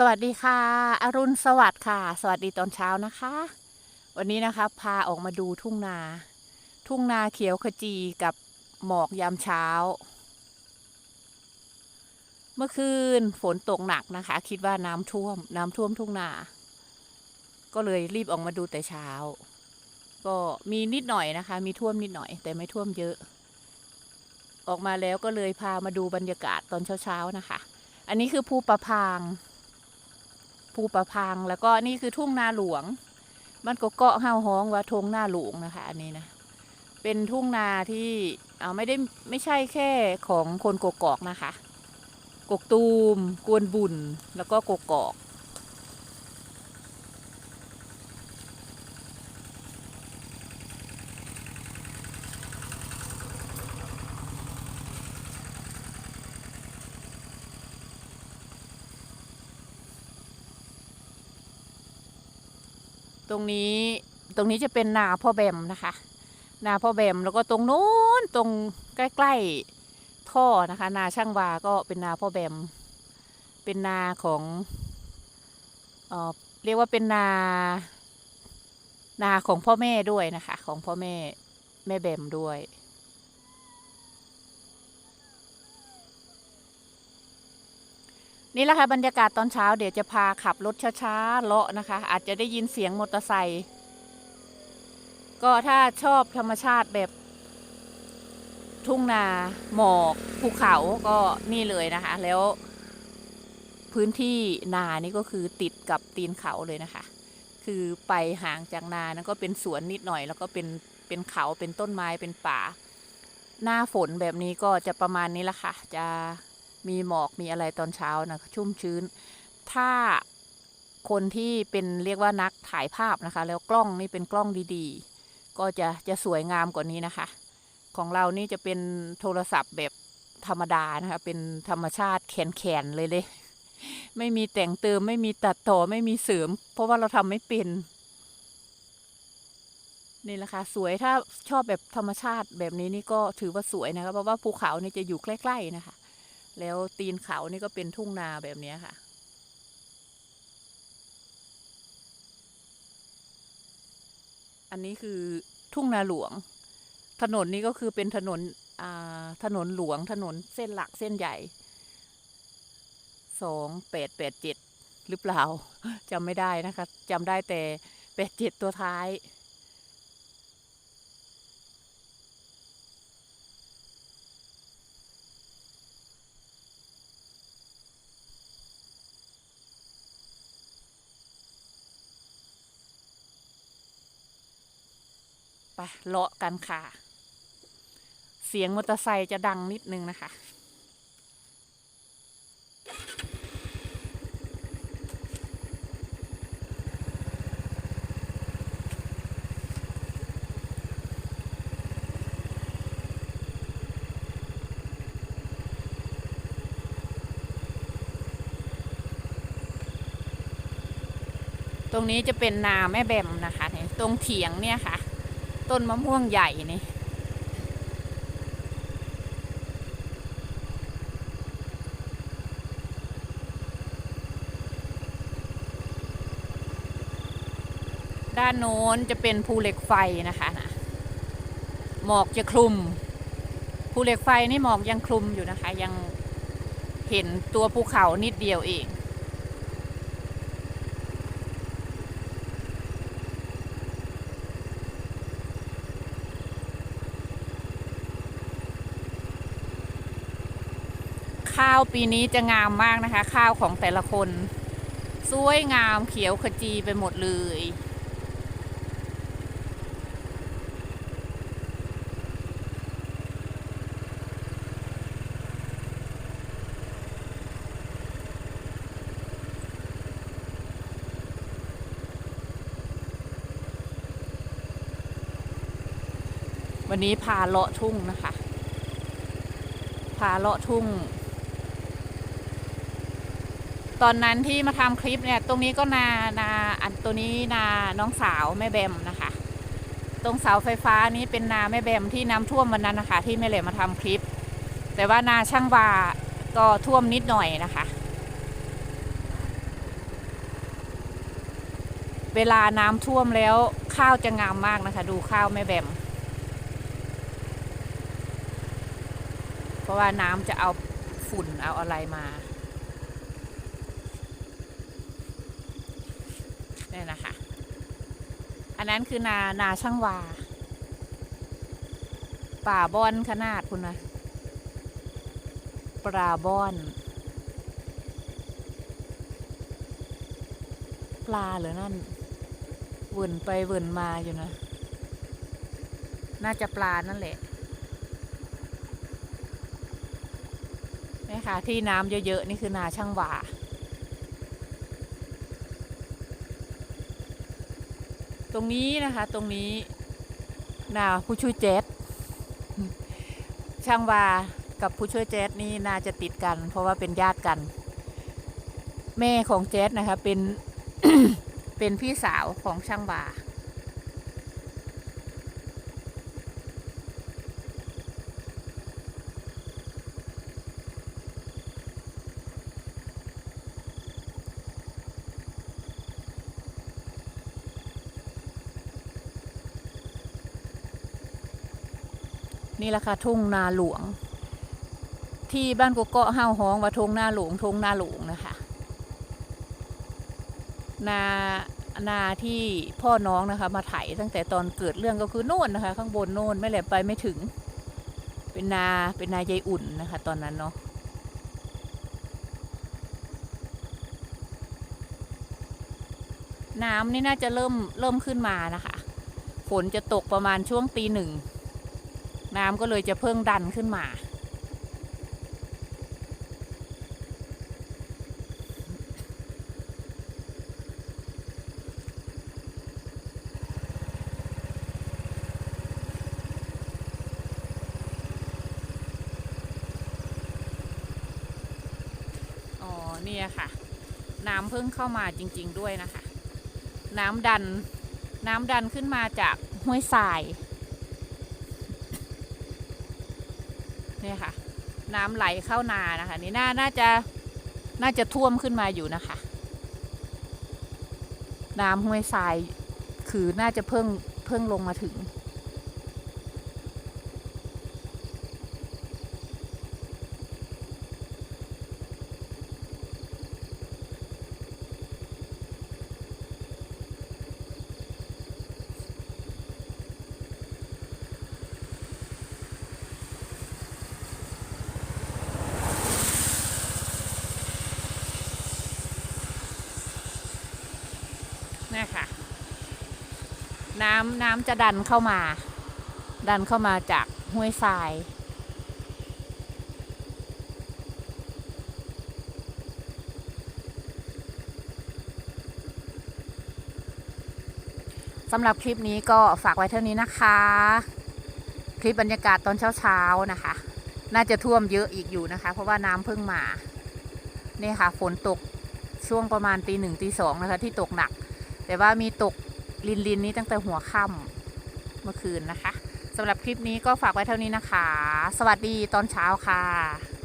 สวัสดีค่ะ อรุณสวัสดิ์ค่ะ สวัสดีตอนเช้านะคะ วันนี้นะคะ พาออกมาดูทุ่งนา ทุ่งนาเขียวขจีกับหมอกยามเช้า เมื่อคืนฝนตกหนักนะคะ คิดว่าน้ำท่วม น้ำท่วมทุ่งนา ก็เลยรีบออกมาดูแต่เช้า ก็มีนิดหน่อยนะคะ มีท่วมนิดหน่อย แต่ไม่ท่วมเยอะ ออกมาแล้วก็เลยพามาดูบรรยากาศตอนเช้าๆนะคะ อันนี้คือภูประพาง ภูประพัง แล้วก็นี่คือทุ่งนาหลวง มันก็เกาะห้าวฮ้องว่าทงนาหลวงนะคะ อันนี้นะ เป็นทุ่งนาที่เอาไม่ได้ไม่ใช่แค่ของคนกกอกนะคะ กกตูม กวนบุญแล้วก็กกอก ตรงนี้ตรงนี้จะเป็นนาพ่อแบมนะคะ นาพ่อแบมแล้วก็ตรงนู้นตรงใกล้ๆท่อนะคะ นาช่างวาก็เป็นนาพ่อแบม เป็นนาของเออเรียกว่าเป็นนา นาของพ่อแม่ด้วยนะคะ ของพ่อแม่แม่แบมด้วย นี่แหละค่ะบรรยากาศตอนเช้าเดี๋ยวจะพาขับรถช้าๆเลาะนะคะ อาจจะได้ยินเสียงมอเตอร์ไซค์ก็ถ้าชอบธรรมชาติแบบ ทุ่งนาหมอกภูเขาก็นี่เลยนะคะ แล้ว พื้นที่นานี่ก็คือติดกับตีนเขาเลยนะคะ คือไปห่างจากนานั้นก็เป็นสวนนิดหน่อย แล้วก็เป็นเป็นเขาเป็นต้นไม้เป็นป่า หน้าฝนแบบนี้ก็จะประมาณนี้ละค่ะจะ มีหมอกมีอะไรตอนเช้านะชุ่มชื้น ถ้าคนที่เป็นเรียกว่านักถ่ายภาพนะคะ แล้วกล้องนี่เป็นกล้องดีๆ ก็จะจะสวยงามกว่านี้นะคะ ของเรานี่จะเป็นโทรศัพท์แบบธรรมดานะคะ เป็นธรรมชาติแขนๆเลยเลย ไม่มีแต่งเติม ไม่มีตัดต่อไม่มีเสริม เพราะว่าเราทำไม่เป็นนี่แหละค่ะสวยถ้าชอบแบบธรรมชาติแบบนี้นี่ก็ถือว่าสวยนะคะเพราะว่าภูเขานี่จะอยู่ใกล้ ๆ นะคะ แล้วตีนเขานี่ก็เป็นทุ่งนาแบบนี้ค่ะ อันนี้คือทุ่งนาหลวง ถนนนี้ก็คือเป็นถนนถนนหลวงถนนเส้นหลักเส้นใหญ่สองแปดแปดเจ็ดหรือเปล่าจำไม่ได้นะคะจำได้แต่แปดเจ็ดตัวท้าย ไปเลาะกันค่ะ เสียงมอเตอร์ไซค์จะดังนิดนึงนะคะตรงนี้จะเป็นนาแม่แบมนะคะตรงเถียงเนี่ยค่ะ ต้นมะม่วงใหญ่นี่ด้านโน้นจะเป็นภูเหล็กไฟนะคะนะหมอกจะคลุมภูเหล็กไฟนี่หมอกยังคลุมอยู่นะคะ ยังเห็นตัวภูเขานิดเดียวเอง ข้าวปีนี้จะงามมากนะคะ ข้าวของแต่ละคน สวยงามเขียวขจีไปหมดเลย วันนี้พาเลาะทุ่งนะคะพาเลาะทุ่ง ตอนนั้นที่มาทำคลิปเนี่ย ตรงนี้ก็นานาอันตัวนี้นาน้องสาวแม่แบมนะคะ ตรงเสาไฟฟ้านี้เป็นนาแม่แบมที่น้ำท่วมวันนั้นนะคะ ที่แม่เหล่มาทำคลิป แต่ว่านาช่างวาก็ท่วมนิดหน่อยนะคะ เวลาน้ำท่วมแล้วข้าวจะงามมากนะคะ ดูข้าวแม่แบมเพราะว่าน้ำจะเอาฝุ่นเอาอะไรมา เนี่ยนะคะ อันนั้นคือนานาช่างวา ป่าบอนขนาดคุณนะปลาบอน ปลาเหรือนั่นเวนไปเวนมาอยู่นะ น่าจะปลานั่นแหละนี่ค่ะ ที่น้ำเยอะ ๆ นี่คือนาช่างหวา รงนี้นะคะตรงนี้นาผู้ช่วยเจสช่างวากับผู้ช่วยเจสนี่น่าจะติดกัน เพราะว่าเป็นญาติกัน แม่ของเจสนะคะเป็นเป็นพี่สาวของช่างวา นี่แหละค่ะทุ่งนาหลวง ที่บ้านกุกเกาะห้าวฮ้องว่าทุ่งนาหลวงทุ่งนาหลวงนะคะนานาที่พ่อน้องนะคะ มาไถตั้งแต่ตอนเกิดเรื่องก็คือโน่นนะคะ ข้างบนโน่นไม่แหลไปไม่ถึง เป็นนาเป็นนายายอุ่นนะคะ ตอนนั้นเนาะน้ำนี่น่าจะเริ่มเริ่มขึ้นมานะคะ ฝนจะตกประมาณช่วงตีหนึ่ง น้ำก็เลยจะเพิ่งดันขึ้นมา อ๋อ เนี่ยค่ะ น้ำเพิ่งเข้ามาจริง ๆ ด้วยนะคะ น้ำดัน น้ำดันขึ้นมาจากห้วยทราย นี่ค่ะ น้ำไหลเข้านานะคะ นี่น่าน่าจะน่าจะท่วมขึ้นมาอยู่นะคะ น้ำห้วยทรายคือน่าจะเพิ่งเพิ่งลงมาถึง นี่ค่ะ น้ำน้ำจะดันเข้ามา ดันเข้ามาจากห้วยทรายสำหรับคลิปนี้ก็ฝากไว้เท่านี้นะคะ คลิปบรรยากาศตอนเช้าๆนะคะ น่าจะท่วมเยอะอีกอยู่นะคะ เพราะว่าน้ำเพิ่งมานี่ค่ะฝนตกช่วงประมาณตีหนึ่งตีสองนะคะ ที่ตกหนัก แต่ว่ามีตก ลินลินนี้ตั้งแต่หัวค่ำเมื่อคืนนะคะสำหรับคลิปนี้ก็ฝากไว้เท่านี้นะคะ สวัสดีตอนเช้าค่ะ